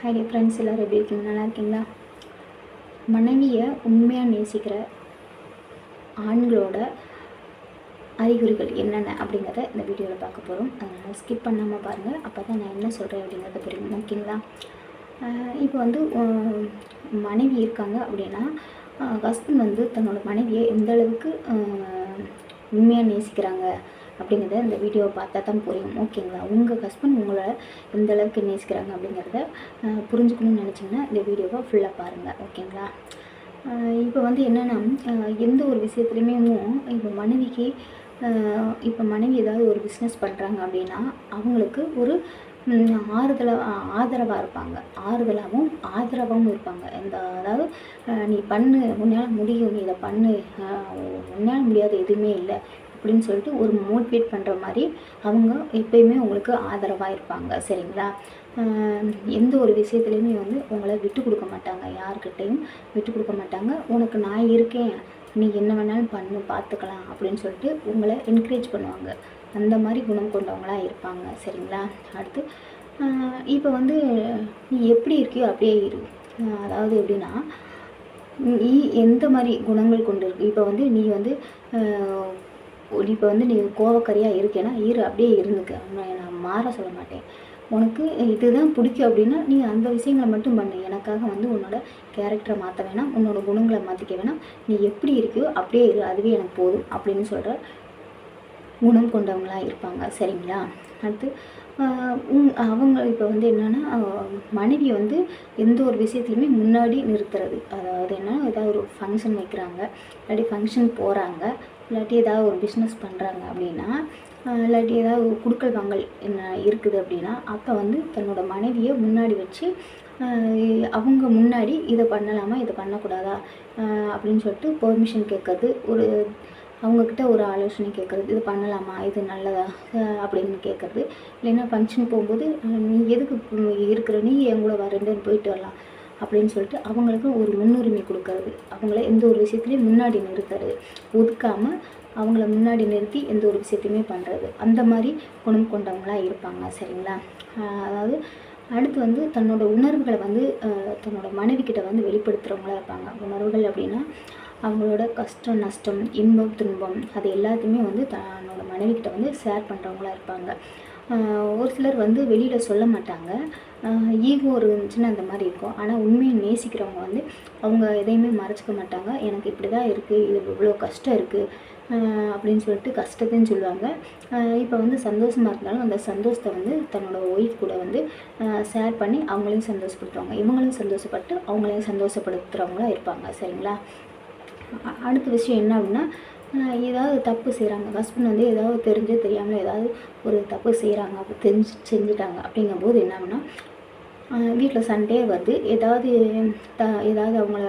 ஹைடி friends எல்லோரும் எப்படி இருக்கீங்க? நல்லா இருக்கீங்களா? மனைவியை உண்மையாக நேசிக்கிற ஆண்களோட அறிகுறிகள் என்னென்ன அப்படிங்கிறத இந்த வீடியோவில் பார்க்க போகிறோம் அதனால் ஸ்கிப் பண்ணாமல் பாருங்கள் அப்போ தான் நான் என்ன சொல்கிறேன் அப்படிங்கிறத புரியும் ஓகேங்களா? இப்போ வந்து மனைவி இருக்காங்க அப்படின்னா ஹஸ்பண்ட் வந்து தன்னோட மனைவியை எந்த அளவுக்கு உண்மையாக நேசிக்கிறாங்க? அப்படிங்கிறத இந்த வீடியோவை பார்த்தா தான் புரியும். ஓகேங்களா உங்கள் ஹஸ்பண்ட் உங்களை எந்த அளவுக்கு நேசிக்கிறாங்க அப்படிங்கிறத புரிஞ்சுக்கணும்னு நினச்சிங்கன்னா இந்த வீடியோவை ஃபுல்லாக பாருங்கள் ஓகேங்களா இப்போ வந்து என்னென்னா எந்த ஒரு விஷயத்துலையுமே இப்போ மனைவிக்கு இப்போ மனைவி ஏதாவது ஒரு பிஸ்னஸ் பண்ணுறாங்க அப்படின்னா அவங்களுக்கு ஒரு ஆறுதலாக ஆதரவாக இருப்பாங்க. ஆறுதலாகவும் ஆதரவாகவும் இருப்பாங்க. இந்த அதாவது நீ பண்ணு உன்னால் முடியும் நீ இதை பண்ணு உன்னால் முடியாத எதுவுமே இல்லை. அப்படின்னு சொல்லிட்டு ஒரு மோட்டிவேட் பண்ணுற மாதிரி அவங்க எப்பயுமே உங்களுக்கு ஆதரவாக இருப்பாங்க சரிங்களா? எந்த ஒரு விஷயத்துலையுமே வந்து உங்களை விட்டு கொடுக்க மாட்டாங்க யாருக்கிட்டேயும் விட்டு கொடுக்க மாட்டாங்க. உனக்கு நான் இருக்கேன் நீ என்ன வேணாலும் பண்ணு பார்த்துக்கலாம் அப்படின்னு சொல்லிட்டு உங்களை என்கரேஜ் பண்ணுவாங்க. அந்த மாதிரி குணம் கொண்டவங்களாக இருப்பாங்க சரிங்களா? அடுத்து இப்போ வந்து நீ எப்படி இருக்கியோ அப்படியே இரு. அதாவது எப்படின்னா நீ எந்த மாதிரி குணங்கள் கொண்டு இருக்கு இப்போ வந்து நீ வந்து இப்போ வந்து நீ கோவக்கறியாக இருக்கேன்னா இரு அப்படியே இருந்துக்கு. நான் மாற சொல்ல மாட்டேன். உனக்கு இதுதான் பிடிக்கும் அப்படின்னா நீ அந்த விஷயங்களை மட்டும் பண்ணு. எனக்காக வந்து உன்னோட கேரக்டரை மாற்ற வேணாம் உன்னோட குணங்களை மாற்றிக்க வேணாம். நீ எப்படி இருக்கியோ அப்படியே இரு அதுவே எனக்கு போதும் அப்படின்னு சொல்கிற குணம் கொண்டவங்களாக இருப்பாங்க. சரிங்களா? அடுத்து உங் அவங்க இப்போ வந்து என்னென்னா மனைவி வந்து எந்த ஒரு விஷயத்துலையுமே முன்னாடி நிறுத்துறது. அதாவது என்னென்னா ஏதாவது ஒரு ஃபங்க்ஷன் வைக்கிறாங்க இல்லாட்டி ஃபங்க்ஷன் போகிறாங்க இல்லாட்டி ஏதாவது ஒரு பிஸ்னஸ் பண்ணுறாங்க அப்படின்னா இல்லாட்டி ஏதாவது ஒரு குடுக்கல் வாங்கல் என்ன இருக்குது அப்படின்னா அப்போ வந்து தன்னோட மனைவியை முன்னாடி வச்சு அவங்க முன்னாடி இதை பண்ணலாமா இதை பண்ணக்கூடாதா அப்படின்னு சொல்லிட்டு பெர்மிஷன் கேட்கறது ஒரு அவங்கக்கிட்ட ஒரு ஆலோசனை கேட்குறது இது பண்ணலாமா இது நல்லதா அப்படின்னு கேட்குறது. இல்லைன்னா ஃபங்க்ஷன் போகும்போது நீ எதுக்கு இருக்கிற நீ என் கூட வரேன்னு போயிட்டு வரலாம். அப்படின்னு சொல்லிட்டு அவங்களுக்கு ஒரு முன்னுரிமை கொடுக்கறது அவங்கள எந்த ஒரு விஷயத்துலையும் முன்னாடி நிறுத்துறது ஒதுக்காமல் அவங்கள முன்னாடி நிறுத்தி எந்த ஒரு விஷயத்தையுமே பண்ணுறது அந்த மாதிரி குணம் கொண்டவங்களாக இருப்பாங்க. சரிங்களா? அதாவது அடுத்து வந்து தன்னோட உணர்வுகளை வந்து தன்னோட மனைவிக்கிட்ட வந்து வெளிப்படுத்துகிறவங்களா இருப்பாங்க. உணர்வுகள் அப்படின்னா அவங்களோட கஷ்டம் நஷ்டம் இன்பம் துன்பம் அது எல்லாத்தையுமே வந்து தன்னோட மனைவிக்கிட்ட வந்து ஷேர் பண்ணுறவங்களா இருப்பாங்க. ஒரு சிலர் வந்து வெளியில் சொல்ல மாட்டாங்க. ஈகோ இருந்துச்சுன்னா அந்த மாதிரி இருக்கும். ஆனால் உண்மையை நேசிக்கிறவங்க வந்து அவங்க எதையுமே மறைச்சிக்க மாட்டாங்க. எனக்கு இப்படி தான் இருக்குது இது இவ்வளோ கஷ்டம் இருக்குது அப்படின்னு சொல்லிட்டு கஷ்டத்தையும் சொல்லுவாங்க. இப்போ வந்து சந்தோஷமாக இருந்தாலும் அந்த சந்தோஷத்தை வந்து தன்னோட ஒய்ஃப் கூட வந்து ஷேர் பண்ணி அவங்களையும் சந்தோஷப்படுத்துவாங்க. இவங்களையும் சந்தோஷப்பட்டு அவங்களையும் சந்தோஷப்படுத்துகிறவங்களா இருப்பாங்க. சரிங்களா? அடுத்த விஷயம் என்ன அப்படின்னா ஏதாவது தப்பு செய்கிறாங்க ஹஸ்பண்ட் வந்து ஏதாவது தெரிஞ்சு தெரியாமல் ஏதாவது ஒரு தப்பு செய்கிறாங்க அப்போ தெரிஞ்சு செஞ்சுட்டாங்க. அப்படிங்கும்போது என்ன வீட்டில் சண்டே வருது. ஏதாவது த ஏதாவது அவங்கள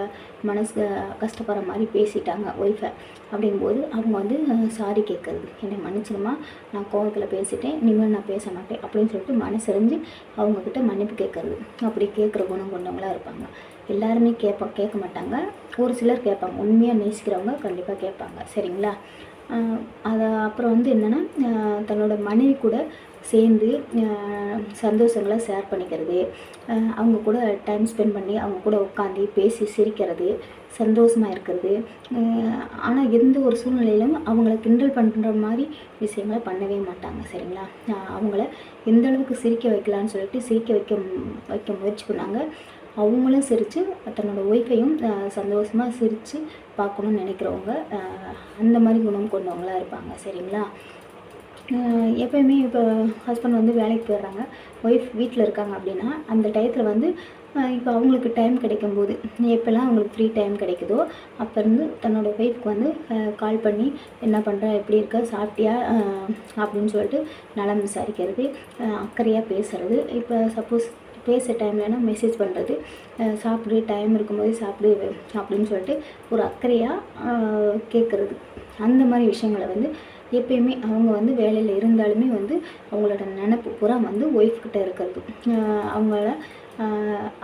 மனசு கஷ்டப்படுற மாதிரி பேசிட்டாங்க ஒய்ஃபை அப்படிங்கும்போது அவங்க வந்து சாரி கேட்குறது என்னை மன்னிச்சிடுமா? நான் கோவத்தில் பேசிட்டேன் இனிமேல் நான் பேச மாட்டேன் அப்படின்னு சொல்லிட்டு மனசறிஞ்சு அவங்கக்கிட்ட மன்னிப்பு கேட்குறது அப்படி கேட்குற குணம் கொண்டவங்களாக இருப்பாங்க. எல்லாருமே கேட்பா கேட்க மாட்டாங்க. ஒரு சிலர் கேட்பாங்க. உண்மையாக நேசிக்கிறவங்க கண்டிப்பாக கேட்பாங்க. சரிங்களா? அதை அப்புறம் வந்து என்னென்னா தன்னோட மனைவி கூட சேர்ந்து சந்தோஷங்களை ஷேர் பண்ணிக்கிறது. அவங்க கூட டைம் ஸ்பெண்ட் பண்ணி அவங்க கூட உட்காந்து பேசி சிரிக்கிறது சந்தோஷமாக இருக்கிறது. ஆனால் எந்த ஒரு சூழ்நிலையிலும் அவங்கள கிண்டல் பண்ணுற மாதிரி விஷயங்களை பண்ணவே மாட்டாங்க சரிங்களா? அவங்கள எந்த அளவுக்கு சிரிக்க வைக்கலான்னு சொல்லிட்டு சிரிக்க வைக்க வைக்க முயற்சி பண்ணாங்க. அவங்களும் சிரித்து தன்னோட ஒய்ஃபையும் சந்தோஷமாக சிரித்து பார்க்கணுன்னு நினைக்கிறவங்க அந்த மாதிரி குணம் கொண்டவங்களா இருப்பாங்க சரிங்களா? எப்போயுமே இப்போ ஹஸ்பண்ட் வந்து வேலைக்கு போயிடுறாங்க. ஒய்ஃப் வீட்டில் இருக்காங்க அப்படின்னா அந்த டயத்தில் வந்து இப்போ அவங்களுக்கு டைம் கிடைக்கும்போது எப்போல்லாம் அவங்களுக்கு ஃப்ரீ டைம் கிடைக்குதோ அப்போ இருந்து தன்னோட ஒய்ஃப்க்கு வந்து கால் பண்ணி என்ன பண்ணுற எப்படி இருக்க சாப்பிட்டியா அப்படின்னு சொல்லிட்டு நலம் விசாரிக்கிறது அக்கறையாக பேசுகிறது இப்போ சப்போஸ் பேச டைம்லனா மெசேஜ் பண்ணுறது சாப்பிடு டைம் இருக்கும்போது சாப்பிடு அப்படின்னு சொல்லிட்டு ஒரு அக்கறையாக கேட்குறது அந்த மாதிரி விஷயங்களை வந்து எப்பயுமே அவங்க வந்து வேலையில் இருந்தாலுமே வந்து அவங்களோட நினப்பு பூரா வந்து ஒய்ஃப் கிட்ட இருக்கிறது. அவங்கள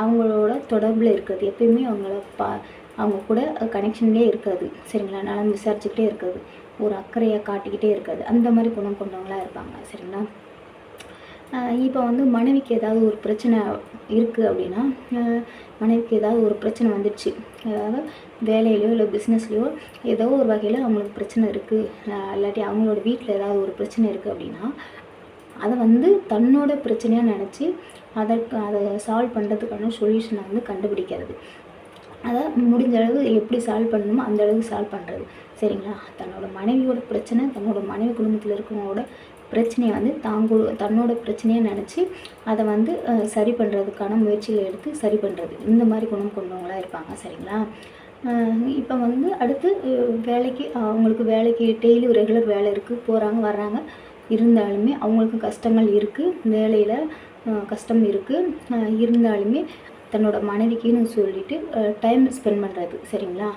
அவங்களோட தொடர்பில் இருக்கிறது. எப்பயுமே அவங்கள பா அவங்க கூட கனெக்ஷன்லேயே இருக்கிறது. சரிங்களா? நலம் விசாரிச்சுக்கிட்டே இருக்கிறது. ஒரு அக்கறையை காட்டிக்கிட்டே இருக்கிறது. அந்த மாதிரி குணம் கொண்டவங்களாக இருப்பாங்க. சரிங்களா? இப்போ வந்து மனைவிக்கு ஏதாவது ஒரு பிரச்சனை இருக்குது அப்படின்னா மனைவிக்கு ஏதாவது ஒரு பிரச்சனை வந்துடுச்சு. அதாவது வேலையிலையோ இல்லை பிஸ்னஸ்லையோ ஏதோ ஒரு வகையில் அவங்களுக்கு பிரச்சனை இருக்குது இல்லாட்டி அவங்களோட வீட்டில் ஏதாவது ஒரு பிரச்சனை இருக்குது அப்படின்னா அதை வந்து தன்னோட பிரச்சனையாக நினச்சி அதற்கு அதை சால்வ் பண்ணுறதுக்கான சொல்யூஷனை வந்து கண்டுபிடிக்கிறது. அதை முடிஞ்ச அளவு எப்படி சால்வ் பண்ணணுமோ அந்த அளவுக்கு சால்வ் பண்ணுறது சரிங்களா? தன்னோட மனைவியோட பிரச்சனை தன்னோட மனைவி குடும்பத்தில் இருக்கவங்களோட பிரச்சனையை வந்து தாங்கு தன்னோட பிரச்சனையாக நினச்சி அதை வந்து சரி பண்ணுறதுக்கான முயற்சிகளை எடுத்து சரி பண்ணுறது இந்த மாதிரி குணம் கொண்டவங்களாக இருப்பாங்க சரிங்களா? இப்போ வந்து அடுத்து வேலைக்கு அவங்களுக்கு வேலைக்கு டெய்லி ரெகுலர் வேலை இருக்குது போகிறாங்க வர்றாங்க. இருந்தாலுமே அவங்களுக்கு கஷ்டங்கள் இருக்குது வேலையில் கஷ்டம் இருக்குது இருந்தாலுமே தன்னோட மனைவிக்குன்னு சொல்லிட்டு டைம் ஸ்பெண்ட் பண்ணுறது சரிங்களா?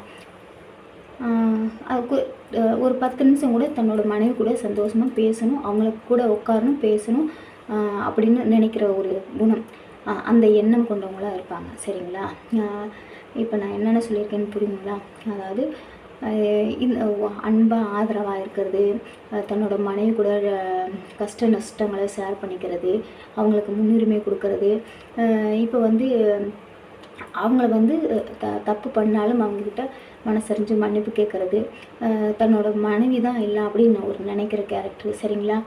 ஒரு பத்து நிமிஷம் கூட தன்னோட மனைவி கூட சந்தோஷமாக பேசணும் அவங்களுக்கு கூட உட்காரணும் பேசணும் அப்படின்னு நினைக்கிற ஒரு குணம் அந்த எண்ணம் கொண்டவங்களாக இருப்பாங்க. சரிங்களா? இப்போ நான் என்னென்ன சொல்லியிருக்கேன்னு புரியுங்களா அதாவது இந்த அன்பாக ஆதரவாக இருக்கிறது தன்னோட மனைவி கூட கஷ்ட நஷ்டங்களை ஷேர் பண்ணிக்கிறது அவங்களுக்கு முன்னுரிமை கொடுக்கறது இப்போ வந்து அவங்கள வந்து த தப்பு பண்ணாலும் அவங்கக்கிட்ட மனசறிஞ்சு மன்னிப்பு கேட்குறது தன்னோட மனைவி தான் இல்லை அப்படின்னு ஒரு நினைக்கிற கேரக்டர் சரிங்களா?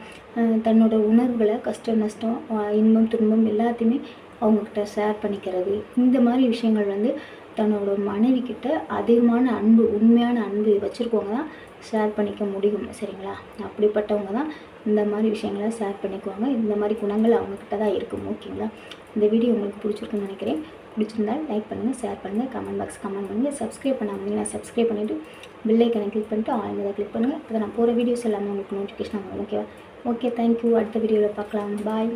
தன்னோட உணர்வுகளை கஷ்டம் நஷ்டம் இன்பம் துன்பம் எல்லாத்தையுமே அவங்கக்கிட்ட ஷேர் பண்ணிக்கிறது. இந்த மாதிரி விஷயங்கள் வந்து தன்னோட மனைவி கிட்ட அதிகமான அன்பு உண்மையான அன்பு வச்சுருக்கவங்க தான் ஷேர் பண்ணிக்க முடியும் சரிங்களா? அப்படிப்பட்டவங்க தான் இந்த மாதிரி விஷயங்களை ஷேர் பண்ணிக்குவாங்க. இந்த மாதிரி குணங்கள் அவங்கக்கிட்ட தான் இருக்கும். ஓகேங்களா இந்த வீடியோ உங்களுக்கு பிடிச்சிருக்குன்னு நினைக்கிறேன். பிடிச்சிருந்தா லைக் பண்ணுங்கள் ஷேர் பண்ணுங்கள் கமெண்ட் பாக்ஸ் கமெண்ட் பண்ணுங்கள் சப்ஸ்கிரைப் பண்ணாமல் சப்ஸ்கிரைப் பண்ணிவிட்டு பில்லைக்கனை கிளிக் பண்ணிட்டு ஆளுங்க கிளிக் பண்ணுங்கள் அப்போ நான் போகிற வீடியோஸ் எல்லாமே உங்களுக்கு நோட்டிஃபிகேஷன் ஆகும் ஓகேவா ஓகே தேங்க்யூ அடுத்த வீடியோவில் பார்க்கலாம். பாய்